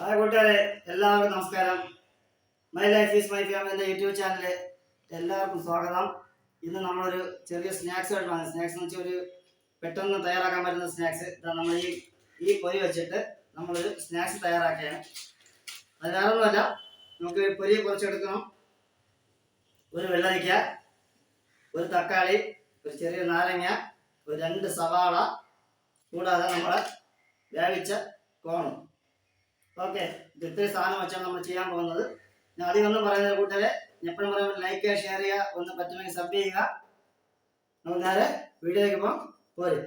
Hi കൂട്ടുകാരെ എല്ലാവർക്കും നമസ്കാരം. My life is my family എന്റെ യൂട്യൂബ് ചാനലിൽ എല്ലാവർക്കും സ്വാഗതം. ഇന്ന് നമ്മളൊരു ചെറിയ സ്നാക്സ് ആയിട്ടാണ് സ്നാക്സ് എന്ന് വെച്ചാൽ ഒരു പെട്ടെന്ന് തയ്യാറാക്കാൻ പറ്റുന്ന സ്നാക്സ് നമ്മൾ ഈ ഈ പൊരി വെച്ചിട്ട് നമ്മളൊരു സ്നാക്സ് തയ്യാറാക്കുകയാണ്. അത് വേറെ ഒന്നുമല്ല നമുക്ക് പൊരി കുറച്ചെടുക്കണം. ഒരു വെള്ളരിക്ക ഒരു തക്കാളി ഒരു ചെറിയ നാരങ്ങ ഒരു രണ്ട് സവാള. കൂടാതെ നമ്മളെ വേവിച്ച കോണും. ഓക്കെ ഇത് ഇത്രയും സാധനം വെച്ചാണ് നമ്മൾ ചെയ്യാൻ പോകുന്നത്. ഞാൻ ആദ്യം ഒന്നും പറയുന്നത് കൂട്ടരെ എപ്പോഴും പറയുമ്പോൾ ലൈക്ക് ഷെയർ ചെയ്യുക ഒന്ന് പറ്റുമെങ്കിൽ സബ് ചെയ്യുക. നമുക്ക് നേരെ വീഡിയോയിലേക്ക് പോകാം. പോരെ.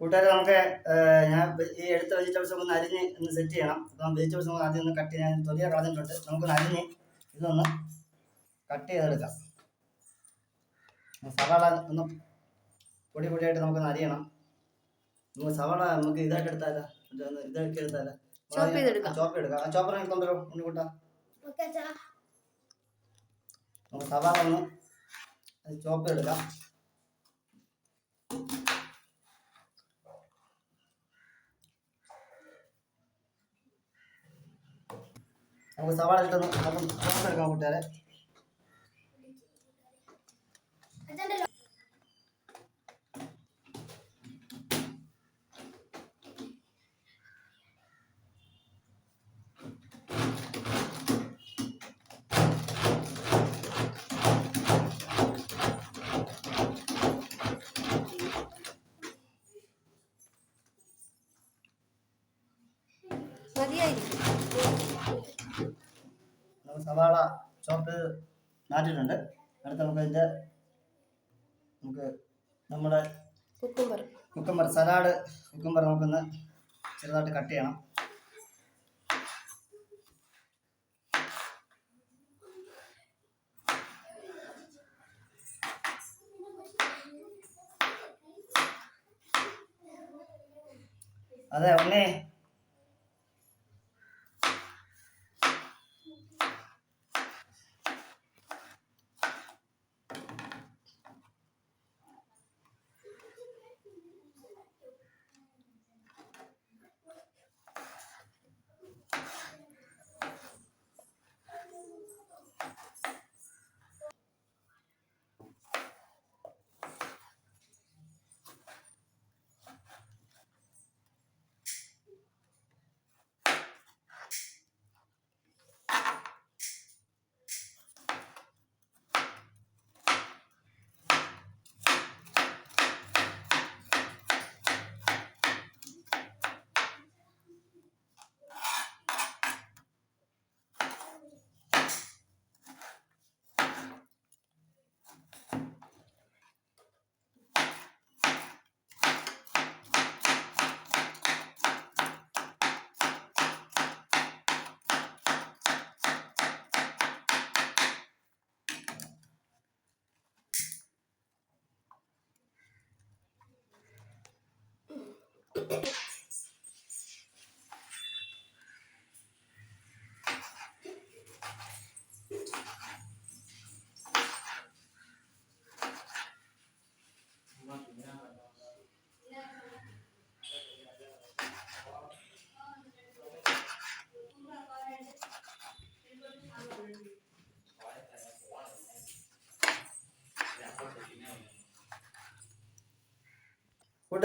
കൂട്ടുകാരെ നമുക്ക് ഞാൻ ഈ എടുത്ത വെജിറ്റബിൾസ് ഒന്ന് അരിഞ്ഞ് ഒന്ന് സെറ്റ് ചെയ്യണം. അപ്പം വെജിറ്റബിൾസ് നമുക്ക് ആദ്യം ഒന്ന് കട്ട് ചെയ്യാൻ തൊലിയ കളഞ്ഞിട്ടുണ്ട്. നമുക്കൊന്ന് അരിഞ്ഞ് ഇതൊന്ന് കട്ട് ചെയ്തെടുക്കാം. സവാള ഒന്ന് പൊടി പൊടിയായിട്ട് നമുക്കൊന്ന് അരിയണം. നമുക്ക് സവാള നമുക്ക് ഇതായിട്ട് എടുത്താലോ? ഇതാക്കി എടുത്താലോ. ചോപ്പ് എടുക്കാം. ചോപ്പർ എടുത്തോണ്ടല്ലോ ഒന്ന് നമുക്ക് സവാള ഒന്ന് ചോപ്പ് എടുക്കാം. നമുക്ക് സവാള ഇട്ടൊന്ന് നമുക്ക് ചോപ്പ് എടുക്കാം കൂട്ടുകാരെ മതിയായിരിക്കും നമുക്ക് സവാള ചോപ്പ് നാട്ടിട്ടുണ്ട് അടുത്ത് നമുക്ക് ഇതിന്റെ നമുക്ക് നമ്മുടെ കുക്കുംബർ കുക്കുംബർ സലാഡ് കുക്കുംബർ നമുക്കൊന്ന് ചെറുതായിട്ട് കട്ട് ചെയ്യണം അതെ ഉണ്ണി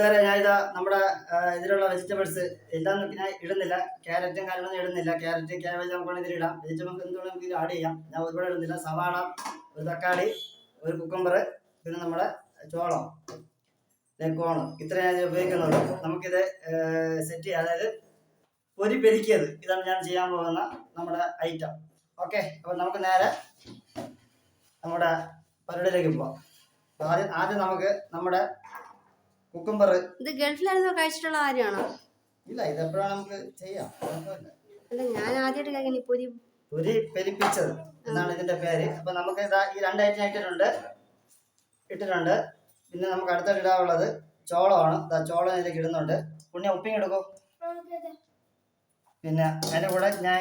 കൂട്ടുകാരെ ഞാനിതാ നമ്മുടെ ഇതിലുള്ള വെജിറ്റബിൾസ് എല്ലാം ഞാൻ ഇടുന്നില്ല. ക്യാരറ്റും കാര്യങ്ങളൊന്നും ഇടുന്നില്ല. ക്യാരറ്റ് ക്യാബേജ് നമുക്ക് ഇതിൽ ഇടാം. വെജിറ്റബിൾസ് എന്തുകൊണ്ട് നമുക്ക് ഇത് ആഡ് ചെയ്യാം. ഞാൻ ഒരുപാട് ഇടുന്നില്ല. സവാള ഒരു തക്കാളി ഒരു കുക്കമ്പർ പിന്നെ നമ്മുടെ ചോളം. കോണ് ഇത്ര ഞാൻ ഉപയോഗിക്കുന്നത്. നമുക്കിത് സെറ്റ് ചെയ്യാം. അതായത് പൊരി പെരുക്കിയത്. ഇതാണ് ഞാൻ ചെയ്യാൻ പോകുന്ന നമ്മുടെ ഐറ്റം ഓക്കെ അപ്പോൾ നമുക്ക് നേരെ നമ്മുടെ പരിപാടിയിലേക്ക് പോവാം. ആദ്യം ആദ്യം നമുക്ക് നമ്മുടെ കുക്കുംബർ ഇത് ഗൾഫിലായിരുന്നു കഴിച്ചിട്ടുള്ള കാര്യമാണോ? ഇല്ല ഇതെപ്പോഴാണ് നമുക്ക് ചെയ്യാം. അല്ല ഞാൻ ആദ്യമായിട്ട് കഴിക്കാൻ പൊരി പൊരി പെരിപ്പിച്ചത് എന്നാണ് ഇതിന്റെ പേര്. അപ്പൊ നമുക്ക് ഇതാ ഈ രണ്ട് ഐറ്റം ഇട്ടിട്ടുണ്ട്. ഇട്ടിട്ടുണ്ട്. പിന്നെ നമുക്ക് അടുത്തായിട്ട് ഇടാനുള്ളത് ചോളമാണ്. ഇതാ ചോളം ഇതിലേക്ക് ഇടുന്നുണ്ട്. പുണ്യ ഉപ്പിങ് എടുക്കും. പിന്നെ അതിന്റെ കൂടെ ഞാൻ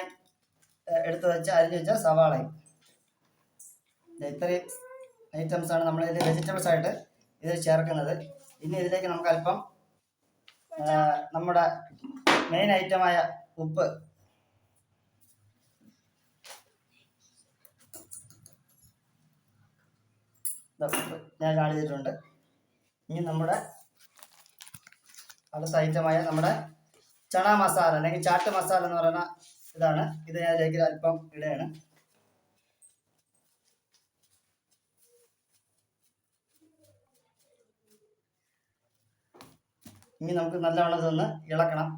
എടുത്തു വെച്ച അരിഞ്ഞു വെച്ച സവാളയും. ഇത്രയും ഐറ്റംസ് ആണ് നമ്മൾ ഇതിൽ വെജിറ്റബിൾസ് ആയിട്ട് ഇതിൽ ചേർക്കുന്നത്. ഇനി ഇതിലേക്ക് നമുക്ക് അല്പം നമ്മുടെ മെയിൻ ഐറ്റമായ ഉപ്പ്. ഞാൻ കാണിച്ചിട്ടുണ്ട്. ഇനി നമ്മുടെ അടുത്ത ഐറ്റമായ നമ്മുടെ ചണ മസാല അല്ലെങ്കിൽ ചാട്ട് മസാല എന്ന് പറയുന്ന ഇതാണ്. ഇത് ഞാൻ ഇതിലേക്ക് അല്പം ഇടുകയാണ്. ഇനി നമുക്ക് നല്ലവണ്ണം ഇതൊന്ന് ഇളക്കണം.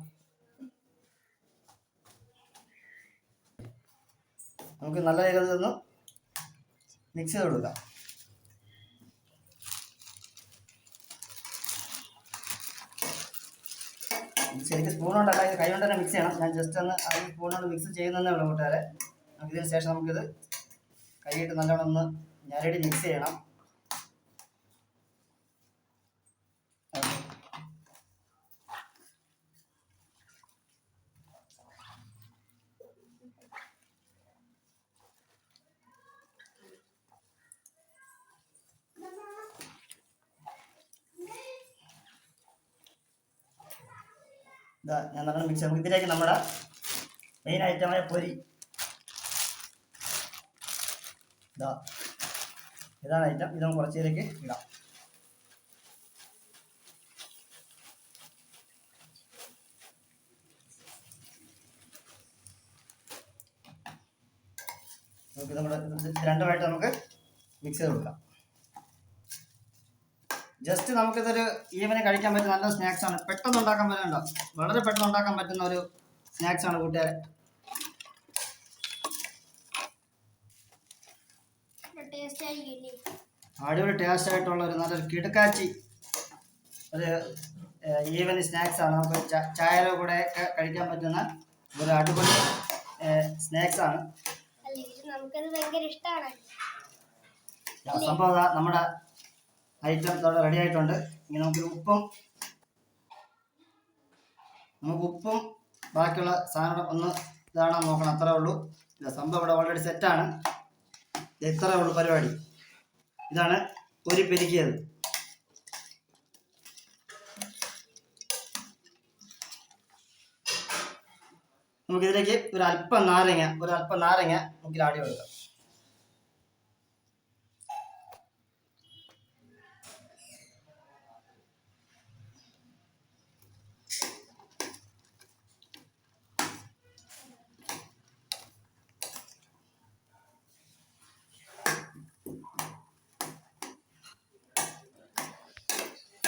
നമുക്ക് നല്ല രീതിയിൽ മിക്സ് ചെയ്ത് കൊടുക്കാം. ശരിക്കും സ്പൂൺ കൊണ്ടല്ല കൈ കൊണ്ട് തന്നെ മിക്സ് ചെയ്യണം. ഞാൻ ജസ്റ്റ് ഒന്ന് അത് സ്പൂൺ കൊണ്ട് മിക്സ് ചെയ്യുന്നതേ ഉള്ളൂ കൂട്ടുകാരെ. നമുക്ക് ഇതിന് ശേഷം നമുക്കിത് കൈയിട്ട് നല്ലോണം ഒന്ന് ഞരടി മിക്സ് ചെയ്യണം. ഇതാ ഞാൻ നല്ലോണം മിക്സ് നമുക്ക് ഇതിലേക്ക് നമ്മുടെ മെയിൻ ഐറ്റമായ പൊരി. ഇതാ ഇതാണ് ഐറ്റം ഇത് നമുക്ക് പേരേക്ക് ഇടാം. നമുക്ക് നമ്മുടെ രണ്ടുമായിട്ട് നമുക്ക് മിക്സ് ചെയ്ത് കൊടുക്കാം. ജസ്റ്റ് നമുക്കിതൊരു ഈവനിങ് കഴിക്കാൻ പറ്റുന്ന നല്ല സ്നാക്സ് ആണ്. പെട്ടെന്ന് ഉണ്ടാക്കാൻ പറ്റുന്നുണ്ടോ? വളരെ പെട്ടെന്ന് ഉണ്ടാക്കാൻ പറ്റുന്ന ഒരു സ്നാക്സ് ആണ് കൂട്ടുകാരെ. അടിപൊളി ടേസ്റ്റ് ആയിട്ടുള്ള ഒരു നല്ലൊരു കിടുക്കാച്ചി ഒരു ഈവനിങ് സ്നാക്സ് ആണ്. നമുക്ക് ചായയുടെ കൂടെ കഴിക്കാൻ പറ്റുന്ന ഒരു അടിപൊളി സ്നാക്സ് ആണ്. സംഭവം നമ്മുടെ ഐറ്റം ഇതോടെ റെഡി ആയിട്ടുണ്ട്. ഇനി നമുക്ക് ഉപ്പും നമുക്ക് ഉപ്പും ബാക്കിയുള്ള സാധനം ഒന്ന് ഇതാണോ നോക്കണം. അത്രേ ഉള്ളൂ. ഇല്ല സംഭവം ഇവിടെ ഓൾറെഡി സെറ്റാണ് ഇത്രേ ഉള്ളൂ പരിപാടി. ഇതാണ് ഒരു പെരുക്കിയത്. നമുക്കിതിലേക്ക് ഒരു അല്പം നാരങ്ങ ഒരു അല്പം നാരങ്ങ നമുക്ക് ആടി കൊടുക്കാം.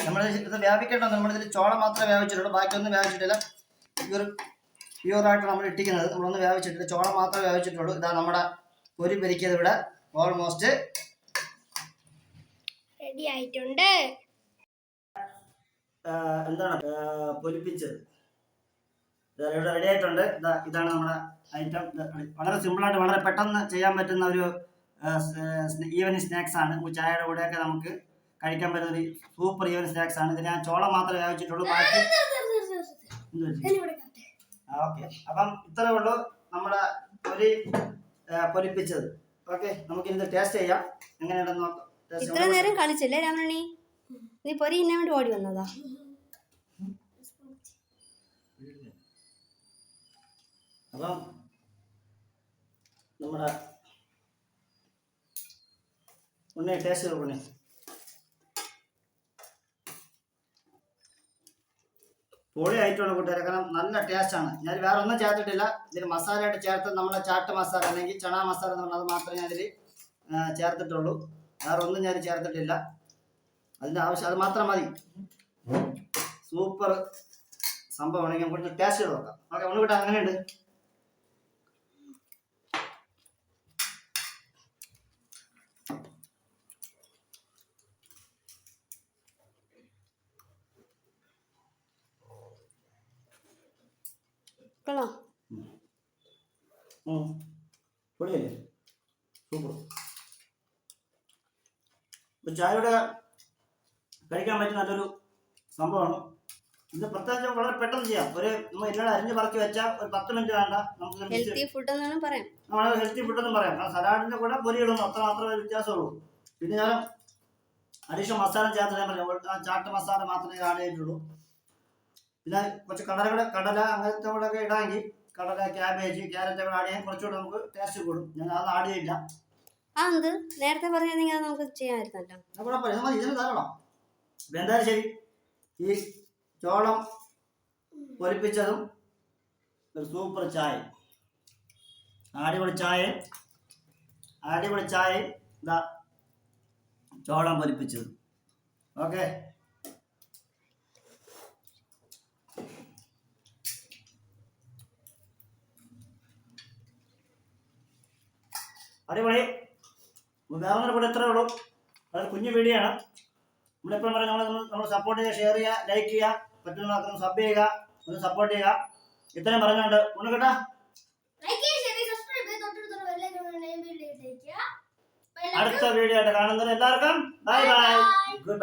നമ്മൾ ഇത് വ്യാപിക്കേണ്ട നമ്മളിതിൽ ചോളം മാത്രമേ വ്യാപിച്ചിട്ടുള്ളൂ. ബാക്കിയൊന്നും വ്യാപിച്ചിട്ടില്ല. പ്യൂർ പ്യൂറായിട്ട് നമ്മൾ ഇട്ടിക്കുന്നത് നമ്മളൊന്നും വ്യാപിച്ചിട്ടില്ല. ചോളം മാത്രമേ വ്യാപിച്ചിട്ടുള്ളൂ. ഇതാ നമ്മുടെ പൊരി പെരിക്കിയത് ഇവിടെ. ഓൾമോസ്റ്റ് റെഡി ആയിട്ടുണ്ട്. എന്താണ്? പൊരിപ്പിച്ചത്. ഇവിടെ റെഡി ആയിട്ടുണ്ട്. ഇതാ ഇതാണ് നമ്മുടെ ഐറ്റം വളരെ സിമ്പിളായിട്ട് വളരെ പെട്ടെന്ന് ചെയ്യാൻ പറ്റുന്ന ഒരു ഈവനിങ് സ്നാക്സ് ആണ്. ചായയുടെ കൂടെയൊക്കെ നമുക്ക് കഴിക്കാൻ പറ്റുന്ന ഒരു സൂപ്പർ ഈവൻ സ്നാക്സ് ആണ്. ഇതിന് ഞാൻ ചോളം മാത്രമേ വ്യാപിച്ചിട്ടുള്ളൂ ബാക്കി ഓക്കെ അപ്പം ഇത്രേ ഉള്ളൂ നമ്മുടെ പൊരി ആ, പൊരിപ്പിച്ചത്. ഓക്കെ നമുക്ക് ഇത് ടേസ്റ്റ് ചെയ്യാം. എങ്ങനെയുണ്ടെന്ന് നോക്കാം. ഇത്ര നേരം കളിച്ചല്ലേ രാമണി? നീ പൊരി ഇന്നെ വേണ്ടി ഓടി വന്നതാ. അപ്പം നമ്മുടെ ഉണ്ണി ടേസ്റ്റ് ചെയ്തു ഉണ്ണി? പൊളി ആയിട്ടുണ്ട് കൂട്ടുകാരെ കാരണം നല്ല ടേസ്റ്റ് ആണ്. ഞാൻ വേറെ ഒന്നും ചേർത്തിട്ടില്ല. ഇതിൽ മസാലയായിട്ട് ചേർത്ത് നമ്മുടെ ചാട്ട് മസാല അല്ലെങ്കിൽ ചണ മസാല എന്ന് പറഞ്ഞാൽ അത് മാത്രമേ ഞാൻ ഇതിൽ ചേർത്തിട്ടുള്ളൂ. വേറെ ഒന്നും ഞാൻ ചേർത്തിട്ടില്ല. അതിന്റെ ആവശ്യം അത് മാത്രം മതി. സൂപ്പർ സംഭവമാണെങ്കിൽ നമുക്ക് ടേസ്റ്റ് ചെയ്ത് നോക്കാം. ഓക്കെ ഒന്ന് വിട്ടാൽ അങ്ങനെയുണ്ട് കൊള്ളാം ഓ പൊളിയല്ലേ സൂപ്പർ. ചായയുടെ കഴിക്കാൻ പറ്റിയ നല്ലൊരു സംഭവമാണ്. ഇത് പ്രത്യേകിച്ച് വളരെ പെട്ടെന്ന് ചെയ്യാം. ഒരു നമ്മൾ എല്ലാം അരിഞ്ഞ് പറക്കി വെച്ചാൽ ഒരു പത്ത് മിനിറ്റ് വേണ്ട. നമുക്ക് ഹെൽത്തി ഫുഡ് എന്നാണ് പറയാം. നമ്മൾ ഹെൽത്തി ഫുഡ് എന്ന് പറയാം. കാരണം സലാഡിന്റെ കൂടെ പൊരി ഇടുന്നു അത്ര മാത്രമേ വ്യത്യാസമുള്ളൂ. പിന്നെ ഞാൻ അഡീഷണൽ മസാല ചേർത്ത് ഞാൻ പറഞ്ഞു. ചാട്ട് മസാല മാത്രമേ ആഡ് ചെയ്തിട്ടുള്ളൂ. പിന്നെ കുറച്ച് കടല കടല അങ്ങനത്തെ കൂടെ ഒക്കെ ഇടാമെങ്കിൽ കടല ക്യാബേജ് ക്യാരറ്റ് ഒക്കെ ആഡ് ചെയ്യാൻ കുറച്ചുകൂടെ നമുക്ക് ടേസ്റ്റ് കൂടും. ഞാൻ അത് ആഡ് ചെയ്യില്ല. ആ എന്ത്? നേരത്തെ പറഞ്ഞാൽ അത് നമുക്ക് ചെയ്യാമായിരുന്നല്ലോ. കുഴപ്പമില്ല. ഇതിന് എന്തായാലും ശരി. ഈ ചോളം പൊരിപ്പിച്ചതും ഒരു സൂപ്പർ ചായ. അടിപൊളി ചായ അടിപൊളി ചായ ഇതാ ചോളം പൊരിപ്പിച്ചതും. ഓക്കെ അടിപൊളി. വേറെ കൂടെ എത്ര ഉള്ളൂ. അതൊരു കുഞ്ഞു വീഡിയോ ആണ്. നമ്മളെപ്പോഴും പറഞ്ഞ നമ്മൾ നമ്മൾ സപ്പോർട്ട് ചെയ്യുക ഷെയർ ചെയ്യുക ലൈക്ക് ചെയ്യുക പറ്റുന്ന സബ് ചെയ്യുക ഒന്ന് സപ്പോർട്ട് ചെയ്യുക. ഇത്രയും പറഞ്ഞുകൊണ്ട് ഒന്ന് കേട്ടാ അടുത്ത വീഡിയോ ആയിട്ട് കാണുന്നത് എല്ലാവർക്കും ബൈ ബൈ ഗുഡ്